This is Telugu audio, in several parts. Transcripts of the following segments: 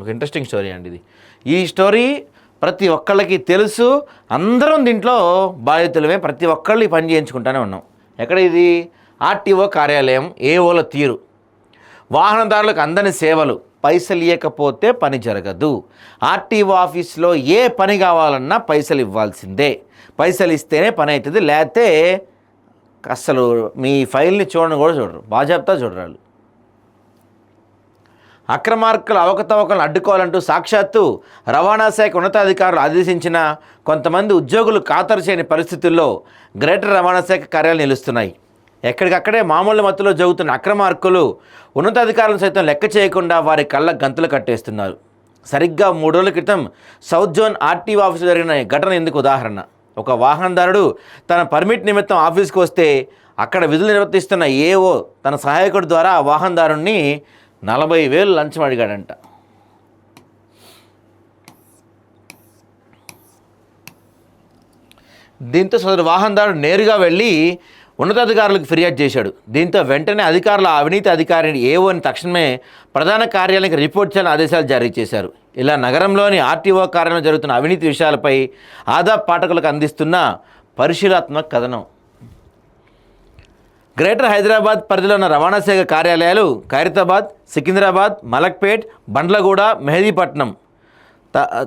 ఒక ఇంట్రెస్టింగ్ స్టోరీ అండి ఇది. ఈ స్టోరీ ప్రతి ఒక్కళ్ళకి తెలుసు అందరం దీంట్లో బాధితులమే ప్రతి ఒక్కళ్ళు ఈ పని చేయించుకుంటూనే ఉన్నాం. ఎక్కడ ఇది? ఆర్టీఓ కార్యాలయం ఏఓల తీరు. వాహనదారులకు అందని సేవలు పైసలు ఇవ్వకపోతే పని జరగదు. ఆర్టీఓ ఆఫీస్లో ఏ పని కావాలన్నా పైసలు ఇవ్వాల్సిందే. పైసలు ఇస్తేనే పని అవుతుంది లేకపోతే అసలు మీ ఫైల్ని చూడని కూడా చూడరు. బాజాబ్తా చూడరాళ్ళు. అక్రమార్కుల అవకతవకలను అడ్డుకోవాలంటూ సాక్షాత్తు రవాణా శాఖ ఉన్నతాధికారులు ఆదేశించిన కొంతమంది ఉద్యోగులు ఖాతరు చేయని పరిస్థితుల్లో గ్రేటర్ రవాణా శాఖ కార్యాలు నిలుస్తున్నాయి. ఎక్కడికక్కడే మామూలు మత్తులో జరుగుతున్న అక్రమార్కులు ఉన్నతాధికారులను సైతం లెక్క చేయకుండా వారి కళ్ళ గంతులు కట్టేస్తున్నారు. సరిగ్గా మూడు రోజుల క్రితం సౌత్ జోన్ ఆర్టీఓ ఆఫీసు జరిగిన ఘటన ఎందుకు ఉదాహరణ. ఒక వాహనదారుడు తన పర్మిట్ నిమిత్తం ఆఫీస్కి వస్తే అక్కడ విధులు నిర్వర్తిస్తున్న ఏఓ తన సహాయకుడి ద్వారా ఆ వాహనదారుణ్ణి నలభై వేలు లంచం అడిగాడంట. దీంతో సదరు వాహనదారుడు నేరుగా వెళ్ళి ఉన్నతాధికారులకు ఫిర్యాదు చేశాడు. దీంతో వెంటనే అధికారుల అవినీతి అధికారిని ఏఓని తక్షణమే ప్రధాన కార్యాలయానికి రిపోర్ట్ చేయాలని ఆదేశాలు జారీ చేశారు. ఇలా నగరంలోని ఆర్టీఓ కార్యాలయంలో జరుగుతున్న అవినీతి విషయాలపై ఆదా పాఠకులకు అందిస్తున్న పరిశీలాత్మక కథనం. గ్రేటర్ హైదరాబాద్ పరిధిలో ఉన్న రవాణా శాఖ కార్యాలయాలు ఖైరతాబాద్ సికింద్రాబాద్ మలక్పేట్ బండ్లగూడ మెహదీపట్నం.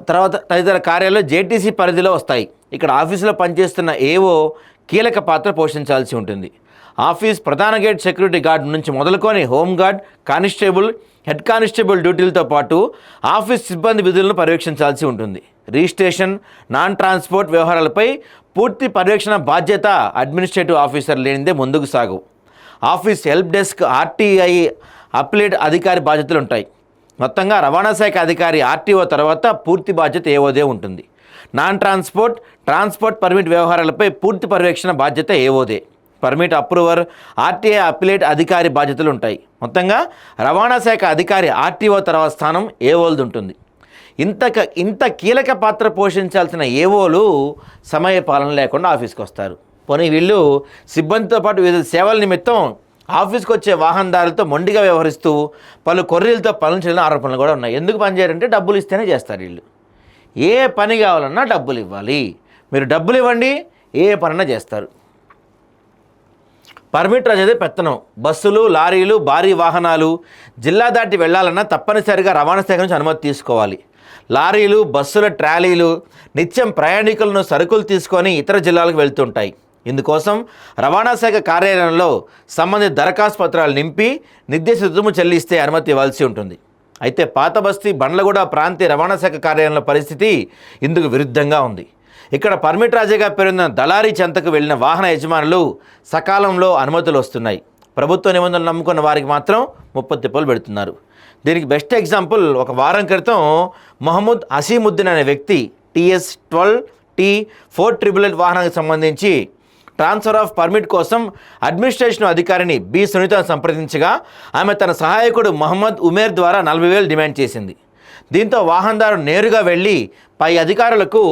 తర్వాత తదితర కార్యాలయాలు జేటీసీ పరిధిలో వస్తాయి. ఇక్కడ ఆఫీసులో పనిచేస్తున్న ఏవో కీలక పాత్ర పోషించాల్సి ఉంటుంది. ఆఫీస్ ప్రధాన గేట్ సెక్యూరిటీ గార్డ్ నుంచి మొదలుకొని home guard constable head constable డ్యూటీలతో పాటు ఆఫీస్ సిబ్బంది విధులను పర్యవేక్షించాల్సి ఉంటుంది. రిజిస్ట్రేషన్ నాన్ ట్రాన్స్పోర్ట్ వ్యవహారాలపై పూర్తి పర్యవేక్షణ బాధ్యత అడ్మినిస్ట్రేటివ్ ఆఫీసర్ లేనిదే ముందుకు సాగు. Office help desk RTI appellate అధికారి బాధ్యతలు ఉంటాయి. మొత్తంగా రవాణా శాఖ అధికారి ఆర్టీఓ తర్వాత పూర్తి బాధ్యత ఏవోదే ఉంటుంది. నాన్ ట్రాన్స్పోర్ట్ ట్రాన్స్పోర్ట్ పర్మిట్ వ్యవహారాలపై పూర్తి పర్యవేక్షణ బాధ్యత ఏవోదే పర్మిట్ అప్రూవర్ ఆర్టీఐ అప్లేట్ అధికారి బాధ్యతలు ఉంటాయి. మొత్తంగా రవాణా శాఖ అధికారి ఆర్టీఓ తర్వాత స్థానం ఏవోల్ది ఉంటుంది. ఇంత ఇంత కీలక పాత్ర పోషించాల్సిన ఏవోలు సమయ పాలన లేకుండా ఆఫీస్కి వస్తారు పోనీ వీళ్ళు సిబ్బందితో పాటు వివిధ సేవల నిమిత్తం ఆఫీస్కి వచ్చే వాహనదారులతో మొండిగా వ్యవహరిస్తూ పలు కొర్రీలతో పనులు చేయడం ఆరోపణలు కూడా ఉన్నాయి. ఎందుకు పనిచేయాలంటే డబ్బులు ఇస్తేనే చేస్తారు వీళ్ళు. ఏ పని కావాలన్నా డబ్బులు ఇవ్వాలి. మీరు డబ్బులు ఇవ్వండి ఏ పనన్నా చేస్తారు. పర్మిట్ అనేది పెత్తనం. బస్సులు లారీలు భారీ వాహనాలు జిల్లా దాటి వెళ్ళాలన్నా తప్పనిసరిగా రవాణా శాఖ నుంచి అనుమతి తీసుకోవాలి. లారీలు బస్సుల ట్రాలీలు నిత్యం ప్రయాణికులను సరుకులు తీసుకొని ఇతర జిల్లాలకు వెళ్తుంటాయి. ఇందుకోసం రవాణా శాఖ కార్యాలయంలో సంబంధిత దరఖాస్తు పత్రాలు నింపి నిర్దేశిత రుజుము చెల్లిస్తే అనుమతి ఇవ్వాల్సి ఉంటుంది. అయితే పాత బస్తీ బండ్లగూడ ప్రాంతీయ రవాణా శాఖ కార్యాలయంలో పరిస్థితి ఇందుకు విరుద్ధంగా ఉంది. ఇక్కడ పర్మిట్ రాజాగా పేరున్న దళారీ చెంతకు వెళ్ళిన వాహన యజమానులు సకాలంలో అనుమతులు వస్తున్నాయి. ప్రభుత్వ నిబంధనలు నమ్ముకున్న వారికి మాత్రం ముప్పై తిప్పలు పెడుతున్నారు. దీనికి బెస్ట్ ఎగ్జాంపుల్ ఒక వారం క్రితం మహమ్మద్ హసీముద్దీన్ అనే వ్యక్తి TS twelve T four triple eight వాహనానికి సంబంధించి ట్రాన్స్ఫర్ ఆఫ్ పర్మిట్ కోసం అడ్మినిస్ట్రేషన్ అధికారిని బి సునీతను సంప్రదించగా ఆమె తన సహాయకుడు మహమ్మద్ ఉమేర్ ద్వారా నలభై వేలు డిమాండ్ చేసింది. దీంతో వాహనదారు నేరుగా వెళ్ళి పై అధికారులకు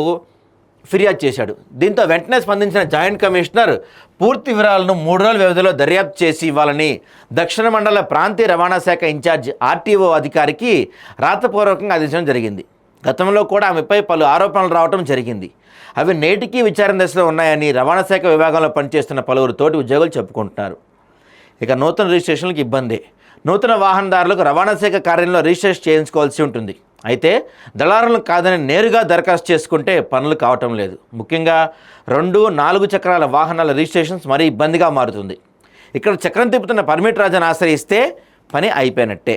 ఫిర్యాదు చేశాడు. దీంతో వెంటనే స్పందించిన జాయింట్ కమిషనర్ పూర్తి వివరాలను మూడు రోజుల వ్యవధిలో దర్యాప్తు చేసి ఇవ్వాలని దక్షిణ మండల ప్రాంతీయ రవాణా శాఖ ఇన్ఛార్జ్ ఆర్టీఓ అధికారికి రాతపూర్వకంగా ఆదేశం జరిగింది. గతంలో కూడా ఆమెపై పలు ఆరోపణలు రావడం జరిగింది. అవి నేటికీ విచారణ దశలో ఉన్నాయని రవాణా శాఖ విభాగంలో పనిచేస్తున్న పలువురు తోటి ఉద్యోగులు చెప్పుకుంటున్నారు. ఇక నూతన రిజిస్ట్రేషన్లకు ఇబ్బంది. నూతన వాహనదారులకు రవాణా శాఖ కార్యాలయంలో రిజిస్ట్రేషన్ చేయించుకోవాల్సి ఉంటుంది. అయితే దళారులను కాదని నేరుగా దరఖాస్తు చేసుకుంటే పనులు కావటం లేదు. ముఖ్యంగా రెండు నాలుగు చక్రాల వాహనాల రిజిస్ట్రేషన్స్ మరీ ఇబ్బందిగా మారుతుంది. ఇక్కడ చక్రం తిప్పుతున్న పర్మిట్ రాజాను ఆశ్రయిస్తే పని అయిపోయినట్టే.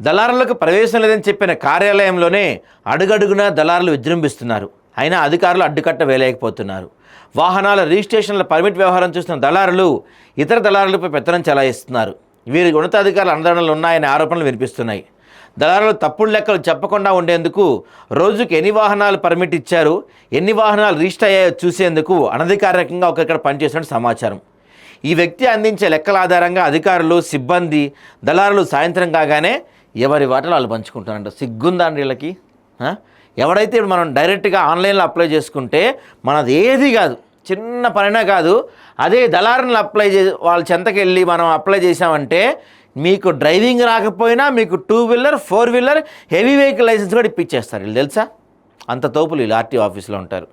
దళారులకు ప్రవేశం లేదని చెప్పిన కార్యాలయంలోనే అడుగడుగునా దళారులు విజృంభిస్తున్నారు. అయినా అధికారులు అడ్డుకట్ట వేయలేకపోతున్నారు. వాహనాల రిజిస్ట్రేషన్ల పర్మిట్ వ్యవహారం చూస్తున్న దళారులు ఇతర దళారులపై పెత్తనం చెలాయిస్తున్నారు. వీరి ఉన్నతాధికారుల అండదండలు ఉన్నాయనే ఆరోపణలు వినిపిస్తున్నాయి. దళారులు తప్పుడు లెక్కలు చెప్పకుండా ఉండేందుకు రోజుకు ఎన్ని వాహనాలు పర్మిట్ ఇచ్చారు ఎన్ని వాహనాలు రిజిస్టర్ అయ్యాయో చూసేందుకు అనధికారికంగా ఒకరిక్కడ పనిచేసినట్టు సమాచారం. ఈ వ్యక్తి అందించే లెక్కల ఆధారంగా అధికారులు సిబ్బంది దళారులు సాయంత్రం కాగానే ఎవరి వాటలు వాళ్ళు పంచుకుంటారంట సిగ్గుందండి వీళ్ళకి ఎవడైతే మనం డైరెక్ట్గా ఆన్లైన్లో అప్లై చేసుకుంటే మనది ఏది కాదు చిన్న పనైనా కాదు అదే దళారులను అప్లై చే వాళ్ళ చెంతకెళ్ళి మనం అప్లై చేసామంటే మీకు డ్రైవింగ్ రాకపోయినా మీకు two wheeler four wheeler heavy vehicle licence కూడా ఇప్పించేస్తారు. వీళ్ళు తెలుసా? అంత తోపులు వీళ్ళు ఆర్టీఓ ఆఫీస్లో ఉంటారు.